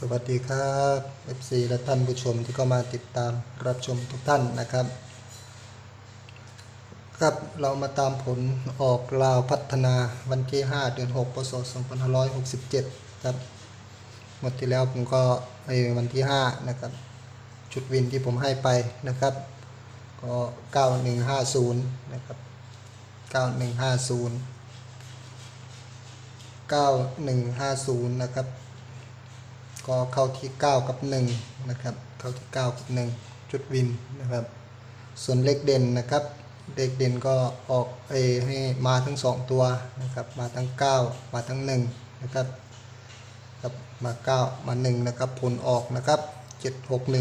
สวัสดีครับ FC และท่านผู้ชมที่เข้ามาติดตามรับชมทุกท่านนะครับ ครับเรามาตามผลออกลาวพัฒนาวันที่ 5 เดือน 6 พศ 2567 ครับหมดที่แล้วผมก็ในวันที่ 5 นะครับ ชุดวินที่ผมให้ไปนะครับ ก็ 9150 นะครับ 9150 9150 นะครับ ก็เข้าที่ 9 กับ1นะครับเข้าที่ 9 กับ 1 จุดวินนะครับ ส่วนเลขเด่นนะครับ เลขเด่นก็ออกเอให้มาทั้ง 2 ตัวนะครับมาทั้ง 9 มาทั้ง1นะครับครับมา 9 มา 1 นะครับ ผลออกนะครับ 761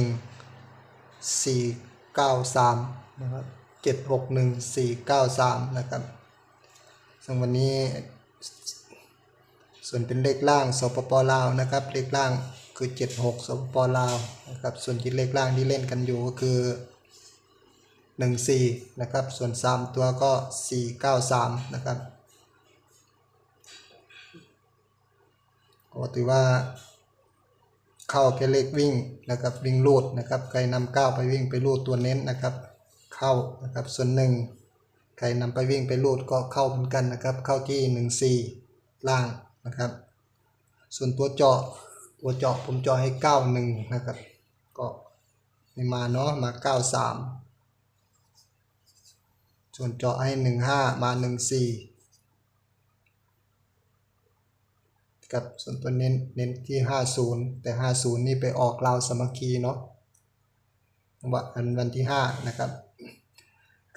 493 นะครับ 761 493 นะครับซึ่งวันนี้ ส่วนเป็นเลขล่างสปปลาวนะครับ เลขล่างคือ 76สปปลาวนะครับ ส่วนที่เลขล่างที่เล่นกันอยู่ก็คือ 14 นะครับ ส่วน 3 ตัวก็ 493 นะครับก็ถือว่าเข้าแค่เลขวิ่งนะครับวิ่งลูดนะครับใครนำก้าวไปวิ่งไปลูดตัวเน้นนะครับ เข้านะครับส่วนหนึ่งใครนำไปวิ่งไปลูดก็เข้าเหมือนกันนะครับ เข้าที่ 14 ล่าง นะครับ ส่วนตัวเจาะตัวเจาะผมเจาะให้ 91 นะครับ ก็ไม่มาเนาะมา 93 ส่วนเจาะให้ 15 มา 14ครับส่วนตัวเน้นเน้นที่ 50 แต่ 50 นี่ไปออกลาวสมัคคีเนาะวันวันที่ 5 นะครับ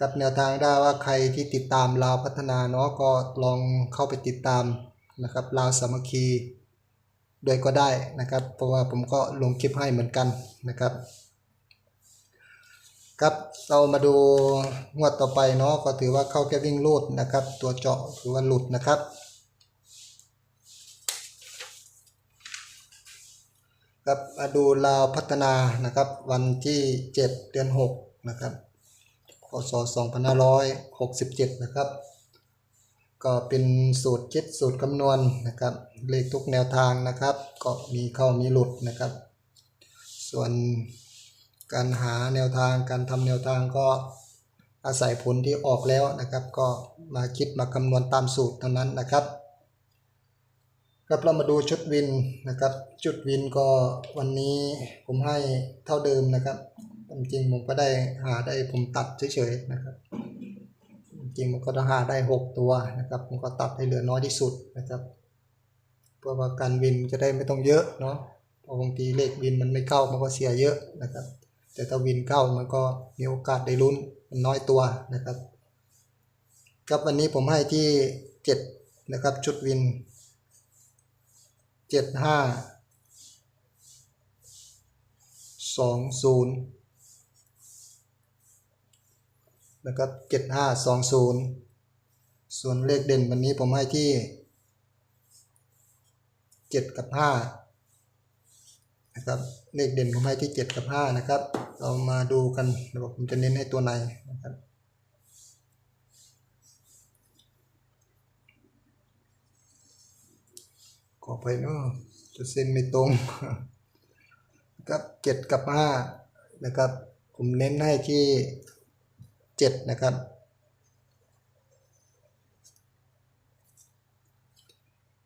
กับแนวทางได้ว่าใครที่ติดตามลาวพัฒนาเนาะก็ลองเข้าไปติดตาม นะครับลาวสามัคคีด้วยก็ได้นะครับ เพราะว่าผมก็ลงคลิปให้เหมือนกันนะครับ ครับเรามาดูงวดต่อไปเนาะก็ถือว่าเข้าแค่วิ่งลูดนะครับ ตัวเจาะถือว่าหลุดนะครับครับมาดูลาวพัฒนานะครับ วันที่ 7 เดือน 6 นะครับพศ2567 นะครับ ก็เป็นสูตรคิดสูตรคำนวณนะครับ เลขทุกแนวทางนะครับ ก็มีเข้ามีหลุดนะครับ ส่วนการหาแนวทางการทำแนวทางก็อาศัยผลที่ออกแล้วนะครับ ก็มาคิดมาคำนวณตามสูตรเท่านั้นนะครับครับเรามาดูชุดวินนะครับ ชุดวินก็วันนี้ผมให้เท่าเดิมนะครับจริงๆผมก็ได้หาได้ผมตัดเฉยๆนะครับ จริงมันก็ต้องหาได้ 6 ตัวนะครับมันก็ตัดให้เหลือน้อยที่สุดนะครับเพื่อว่าการวินจะได้ไม่ต้องเยอะเนาะเพราะบางทีเลขวินมันไม่เข้ามันก็เสียเยอะนะครับ แต่ถ้าวินเข้ามันก็มีโอกาสได้ลุ้นมันน้อยตัวนะครับครับวันนี้ผมให้ที่ 7 นะครับชุดวิน 7 5 2 0 แล้วก็ 7520 ส่วนเลขเด่นวันนี้ผมให้ที่ 7 กับ5นะครับเลขเด่นผมให้ที่ 7 กับ 5 นะครับ เรามาดูกันเดี๋ยวผมจะเน้นให้ตัวไหนนะครับขอไปเนาะจะเส้นไม่ตรงครับ 7 กับ 5 นะครับ ผมเน้นให้ที่ เจ็ดนะครับ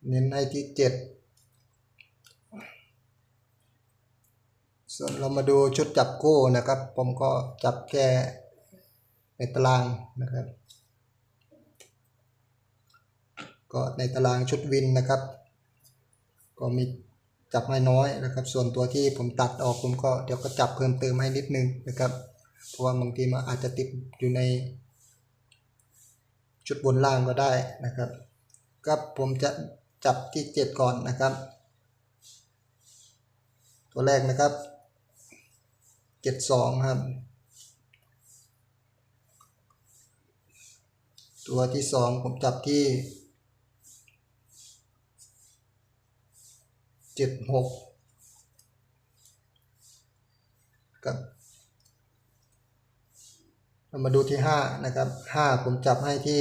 เน้นให้ที่เจ็ดส่วนเรามาดูชุดจับคู่นะครับ ผมก็จับแค่ในตารางนะครับ ก็ในตารางชุดวินนะครับ ก็มีจับให้น้อยนะครับ ส่วนตัวที่ผมตัดออกผมก็เดี๋ยวก็จับเพิ่มเติมให้นิดนึงนะครับ เพราะว่าบางทีมันอาจจะติดอยู่ใน ชุดบนล่างก็ได้นะครับครับผมจะจับที่เจ็ดก่อนนะครับ ตัวแรกนะครับเจ็ดสองครับ ตัวที่สองผมจับที่เจ็ดหกกับ เรามาดูที่ห้านะครับห้าผมจับให้ที่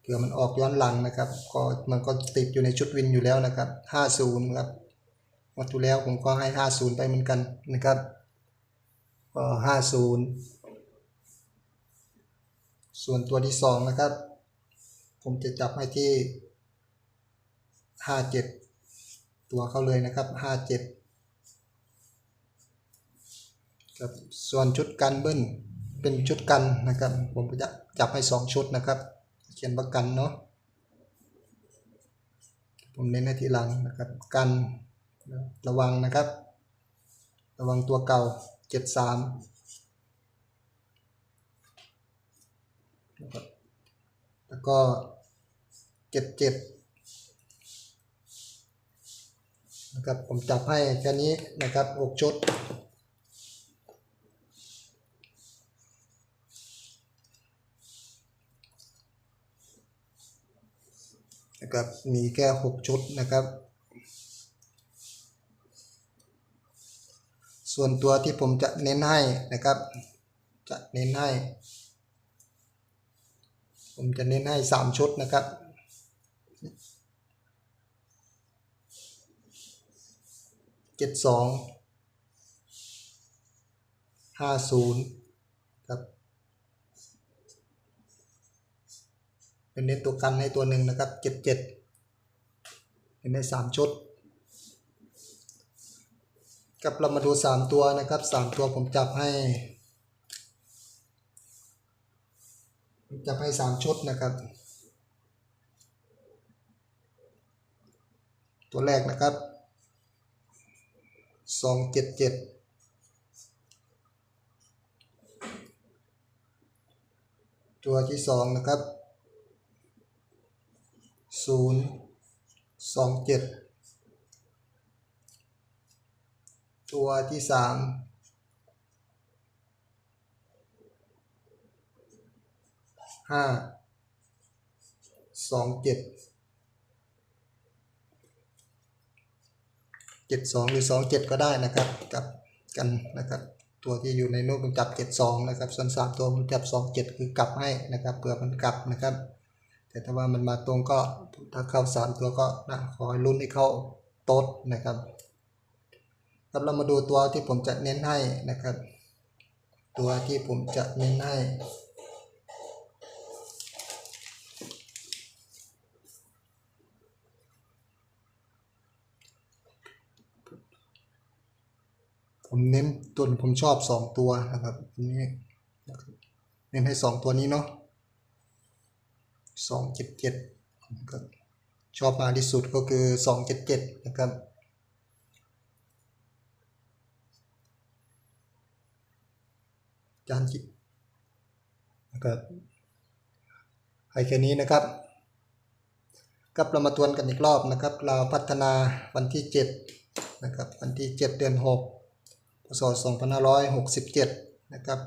เผื่อมันออกย้อนหลังนะครับ ก็มันก็ติดอยู่ในชุดวินอยู่แล้วนะครับห้าศูนย์ครับวัตถุแล้วผมก็ให้ห้าศูนย์ไปเหมือนกันนะครับ ก็ห้าศูนย์ส่วนตัวที่สองนะครับ ผมจะจับให้ที่ห้าเจ็ดตัวเขาเลยนะครับห้าเจ็ด ส่วนชุดกันเบิ้ลเป็นชุดกันนะครับ ผมจะจับให้สองชุดนะครับ เขียนประกันเนาะผมเน้นให้ทีหลังนะครับ กันระวังนะครับ ระวังตัวเก่าเจ็ดสามแล้วก็เจ็ดเจ็ดนะครับ ผมจับให้แค่นี้นะครับหกชุด นะครับมีแค่หกชุดนะครับ ส่วนตัวที่ผมจะเน้นให้นะครับ จะเน้นให้ ผมจะเน้นให้สามชุดนะครับเจ็ดสองห้าศูนย์ครับ เป็นเน้นตัวกันให้ตัวหนึ่งนะครับเจ็ดเจ็ดเป็นในสามชุดกับเรามาดูสามตัวนะครับสามตัวผมจับให้จับให้สามชุดนะครับ ตัวแรกนะครับสองเจ็ดเจ็ดตัวที่สองนะครับ ศูนย์สองเจ็ดตัวที่สามห้าสองเจ็ดเจ็ดสองหรือสองเจ็ดก็ได้นะครับกับกันนะครับตัวที่อยู่ในโน้ตผมจับเจ็ดสองนะครับ ส่วนสามตัวผมจับสองเจ็ดคือกลับให้นะครับเผื่อมันกลับนะครับ แต่ถ้าว่ามันมาตรงก็ถ้าเข้าสามตัวก็นะขอให้ลุ้นให้เข้าโต๊ดนะครับครับเรามาดูตัวที่ผมจะเน้นให้นะครับ ตัวที่ผมจะเน้นให้ผมเน้นตัวผมชอบสองตัวนะครับนี่เน้นให้สองตัวนี้เนาะ สองเจ็ดเจ็ดนะครับชอบมากที่สุดก็คือสองเจ็ดเจ็ดนะครับ จานจินะครับให้แค่นี้นะครับกับเรามาทวนกันอีกรอบนะครับ เราพัฒนาวันที่เจ็ดนะครับวันที่เจ็ดเดือนหกพศสองพันห้าร้อยหกสิบเจ็ดนะครับ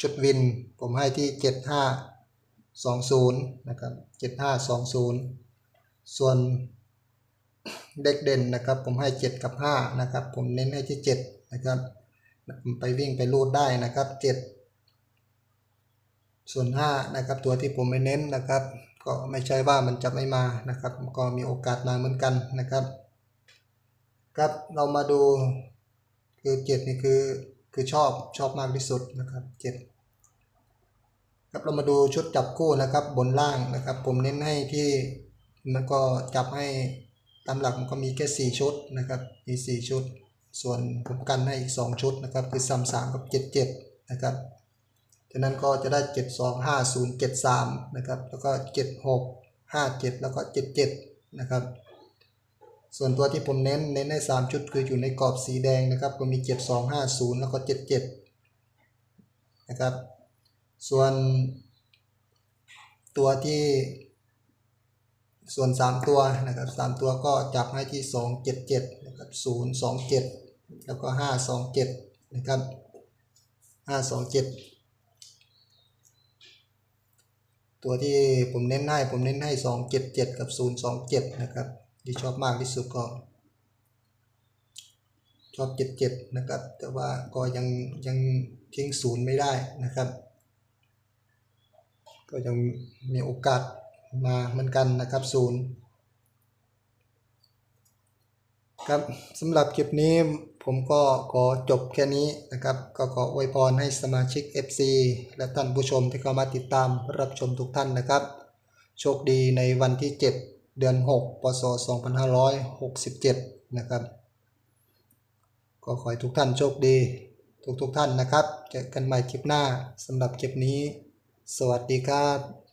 จุดวินผมให้ที่เจ็ดห้าสองศูนย์นะครับเจ็ดห้าสองศูนย์ส่วนเด็กเด่นนะครับผมให้เจ็ดกับห้านะครับผมเน้นให้ที่เจ็ดนะครับไปวิ่งไปรูดได้นะครับเจ็ดส่วนห้านะครับตัวที่ผมไม่เน้นนะครับ ก็ไม่ใช่ว่ามันจะไม่มานะครับ ก็มีโอกาสมาเหมือนกันนะครับครับเรามาดูคือเจ็ดนี่คือคือชอบชอบมากที่สุดนะครับเจ็ด ครับเรามาดูชุดจับคู่นะครับบนล่างนะครับ ผมเน้นให้ที่มันก็จับให้ตามหลักมันก็มีแค่สี่ชุดนะครับมีสี่ชุด ส่วนผมกันให้อีกสองชุดนะครับคือสามสามกับเจ็ดเจ็ดนะครับฉะนั้นก็จะได้เจ็ดสองห้าศูนย์เจ็ดสามนะครับ แล้วก็เจ็ดหกห้าเจ็ดแล้วก็เจ็ดเจ็ดนะครับ ส่วนตัวที่ผมเน้นเน้นให้สามชุดคืออยู่ในกรอบสีแดงนะครับก็มีเจ็ดสองห้าศูนย์แล้วก็เจ็ดเจ็ดนะครับ ส่วนตัวที่ส่วน 3 ตัวนะครับ3ตัวก็จับให้ที่ 277นะครับ027 แล้วก็ 527 นะครับ 527 ตัวที่ผมเน้นให้ผมเน้นให้ 277 กับ 027 นะครับที่ชอบมากที่สุดก็ ชอบ 77 นะครับ แต่ว่าก็ยังยังทิ้งศูนย์ไม่ได้นะครับ ก็ยังมีโอกาสมาเหมือนกันนะครับศูนย์ครับสำหรับคลิปนี้ผมก็ขอจบแค่นี้นะครับ ก็ขออวยพรให้สมาชิก FC และท่านผู้ชมที่เข้ามาติดตามรับชมทุกท่านนะครับ โชคดีในวันที่ 7 เดือน 6 พศ 2567 นะครับ ก็ขอให้ทุกท่านโชคดีทุกๆท่านนะครับ เจอกันใหม่คลิปหน้าสำหรับคลิปนี้ สวัสดีครับ